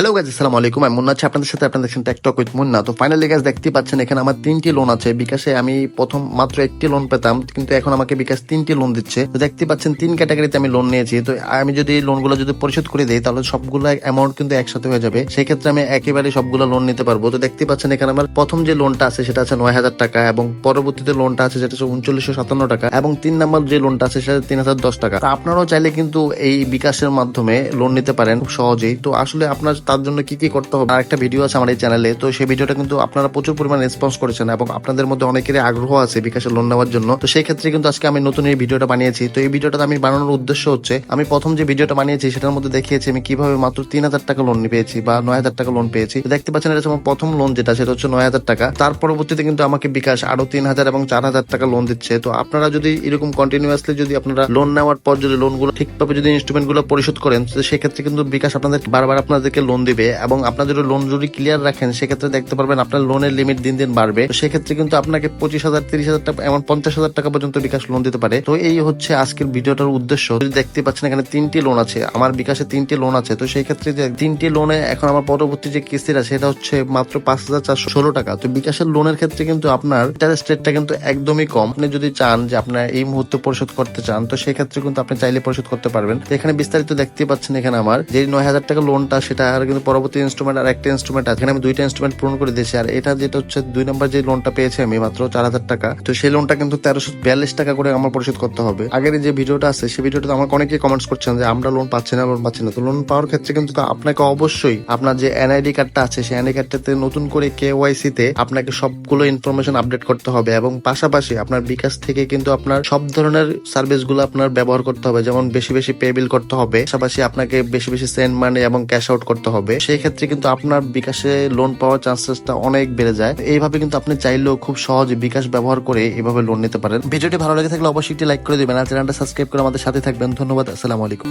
Hello guys আসসালামু আলাইকুম। আমি মুন্না আছি আপনাদের সাথে। আপনাদের দেখছেন টেকটক উইথ মুন্না তো ফাইনালি গাইজ দেখতে পাচ্ছেন এখানে আমার তিনটি লোন আছে। বিকাশে আমি প্রথম মাত্র একটি লোন পেতাম, কিন্তু এখন আমাকে বিকাশ তিনটি লোন দিচ্ছে। তো দেখতে পাচ্ছেন তিন ক্যাটাগরিতে আমি লোন নিয়েছি। তো আমি যদি লোনগুলো যদি পরিশোধ করে দিই, তাহলে সবগুলো অ্যামাউন্ট কিন্তু একসাথে হয়ে যাবে। সেই ক্ষেত্রে আমি একেবারে সবগুলো লোন নিতে পারব। তো দেখতে পাচ্ছেন এখানে আমার প্রথম যে লোনটা আছে, সেটা আছে নয় হাজার টাকা এবং পরবর্তীতে লোনটা আছে যেটা হচ্ছে উনচল্লিশশো সাতান্ন টাকা এবং তিন নম্বর যে লোনটা আছে, সেটা তিন হাজার দশ টাকা। তো আপনারাও চাইলে কিন্তু এই বিকাশের মাধ্যমে লোন নিতে পারেন খুব সহজেই। তো আসলে আপনার তার জন্য কি কি করতে হবে? আর একটা ভিডিও আছে আমার এই চ্যানেলে তো সেই ভিডিওটা কিন্তু আপনারা প্রচুর পরিমাণে রেসপন্স করেছেন এবং আপনাদের মধ্যে অনেকেরই আগ্রহ আছে বিকাশের লোন নেওয়ার জন্য। তো সেই ক্ষেত্রে কিন্তু আজকে আমি নতুন এই ভিডিওটা বানিয়েছি। তো এই ভিডিওটা আমি বানানোর উদ্দেশ্য হচ্ছে, আমি প্রথম যে ভিডিওটা বানিয়েছি সেটার মধ্যে দেখিয়েছি আমি কীভাবে মাত্র তিন হাজার টাকা লোন পেয়েছি বা নয় হাজার টাকা লোন পেয়েছি। দেখতে পাচ্ছেন এটা আমার প্রথম লোন যেটা, সেটা হচ্ছে নয় হাজার টাকা। তার পরবর্তীতে কিন্তু আমাকে বিকাশ আরও তিন হাজার এবং চার হাজার টাকা লোন দিচ্ছে। তো আপনারা যদি এরকম কন্টিনিউয়াসলি যদি আপনারা লোন নেওয়ার পর যদি লোনগুলো ঠিকভাবে যদি ইনস্ট্রুমেন্টগুলো পরিশোধ করেন, তো সেক্ষেত্রে কিন্তু বিকাশ আপনাদের বারবার আপনাদেরকে লোন দিবে এবং আপনার যদি লোন যদি ক্লিয়ার রাখেন, সেক্ষেত্রে দেখতে পারবেন আপনার লোনের লিমিট দিন দিন বাড়বে। তো সেক্ষেত্রে কিন্তু আপনাকে পঁচিশ হাজার, তিরিশ হাজার টাকা, এমন পঞ্চাশ হাজার টাকা পর্যন্ত বিকাশ লোন দিতে পারে। তো এই হচ্ছে আজকের ভিডিওটার উদ্দেশ্য। যদি দেখতে পাচ্ছেন এখানে তিনটি লোন আছে, আমার বিকাশে তিনটি লোন আছে, তো সেই ক্ষেত্রে যে তিনটি লোনে এখন আমার পরবর্তী যে কিস্তিটা সেটা হচ্ছে মাত্র পাঁচ হাজার চারশো ষোলো টাকা। তো বিকাশের লোনের ক্ষেত্রে কিন্তু আপনার ইন্টারেস্ট রেটটা কিন্তু একদমই কম। আপনি যদি চান যে আপনার এই মুহূর্তে পরিশোধ করতে চান, তো সেই ক্ষেত্রে কিন্তু আপনি চাইলে পরিশোধ করতে পারবেন। এখানে বিস্তারিত দেখতে পাচ্ছেন এখানে আমার যে নয় হাজার টাকা লোনটা সেটা আর কিন্তু পরবর্তী ইনস্ট্রুমেন্ট আর একটা ইনস্ট্রুমেন্ট আছে। এখানে আমি দুইটা ইনস্ট্রুমেন্ট পূরণ করে দিয়েছি। আর এটা যেটা হচ্ছে, দুই নম্বর যে লোনটা পেয়েছি আমি মাত্র চার হাজার টাকা। তো সেই লোনটা কিন্তু তেরোশো বিয়াল্লিশ টাকা করে আমার পরিশোধ করতে হবে। আগের যে ভিডিওটা আছে, সেই ভিডিওটা আমাকে অনেকে কমেন্টস করছেন যে, আমরা লোন পাচ্ছি না লোন পাচ্ছি না। তো লোন পাওয়ার ক্ষেত্রে কিন্তু আপনাকে অবশ্যই আপনার যে এনআইডি কার্ডটা আছে, সেই এনআইডি কার্ডটাতে নতুন করে কেওয়াইসি তে আপনাকে সবগুলো ইনফরমেশন আপডেট করতে হবে। এবং পাশাপাশি আপনার বিকাশ থেকে কিন্তু আপনার সব ধরনের সার্ভিসগুলো আপনার ব্যবহার করতে হবে। যেমন বেশি বেশি পে বিল করতে হবে। পাশাপাশি আপনাকে বেশি বেশি সেন্ড মানি এবং ক্যাশ আউট করতে হবে। সেই ক্ষেত্রে কিন্তু আপনার বিকাশে লোন পাওয়ার চান্সেসটা অনেক বেড়ে যায়। এইভাবে কিন্তু আপনি চাইলেও খুব সহজে বিকাশ ব্যবহার করে এভাবে লোন নিতে পারেন। ভিডিওটি ভালো লেগে থাকলে অবশ্যই একটি লাইক করে দেবেন আর চ্যানেলটা সাবস্ক্রাইব করে আমাদের সাথে থাকবেন। ধন্যবাদ, আসসালামু আলাইকুম।